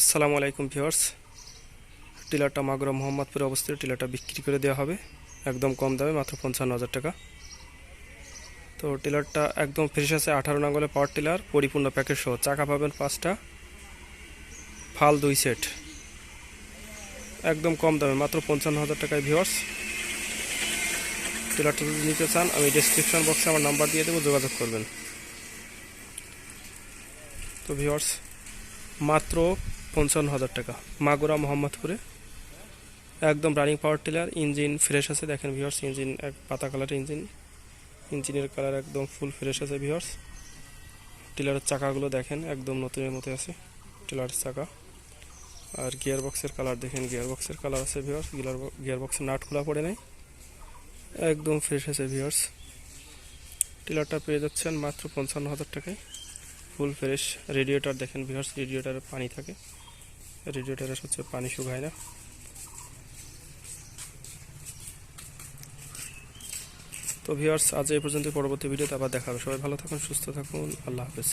আসসালামু আলাইকুম ভিউয়ার্স। টিলারটা মাগুরা মোহাম্মদপুরে অবস্থিত। টিলারটা বিক্রি করে দেওয়া হবে। একদম কম দামে মাত্র পঞ্চান্ন হাজার টাকা। তো টিলারটা একদম ফ্রেশ আছে, আঠারো নাঙ্গলে পাওয়ার টিলার, পরিপূর্ণ প্যাকেজ সহ। চাকা পাবেন পাঁচটা, ফাল দুই সেট একদম কম দামে, মাত্র পঞ্চান্ন হাজার টাকায় ভিউয়ার্স। টিলারটা যদি নিতে চান, আমি ডিসক্রিপশন বক্সে আমার নাম্বার দিয়ে দেবো, যোগাযোগ করবেন। তো ভিউয়ার্স, মাত্র পঞ্চান্ন হাজার টাকা। মাগুরা, মোহাম্মদপুরে। একদম running power tiller engine fresh আছে। দেখেন ভিউয়ার্স ইঞ্জিন এক পাতা কালারের ইঞ্জিন ইঞ্জিনের কালার একদম ফুল ফ্রেশ আছে ভিউয়ার্স টিলারের চাকাগুলো দেখেন, একদম নতুনের মতো আছে। টিলারের চাকা। আর গিয়ার বক্সের কালার দেখেন গিয়ার বক্সের কালার আছে ভিউয়ার্স গিয়ার গিয়ার বক্সের নাট খোলা পড়ে নাই। একদম ফ্রেশ আছে ভিউয়ার্স টিলারটা পেয়ে যাচ্ছেন মাত্র পঞ্চান্ন হাজার টাকায়। ফুল ফ্রেশ রেডিয়েটর দেখেন ভিউয়ার্স রেডিয়েটারে পানি থাকে। রেডিয়েটারে হচ্ছে পানি শুকায় না। তো ভিউয়ার্স আজ এই পর্যন্ত পরবর্তী ভিডিওতে আবার দেখা হবে। সবাই ভালো থাকুন, সুস্থ থাকুন। আল্লাহ হাফেজ।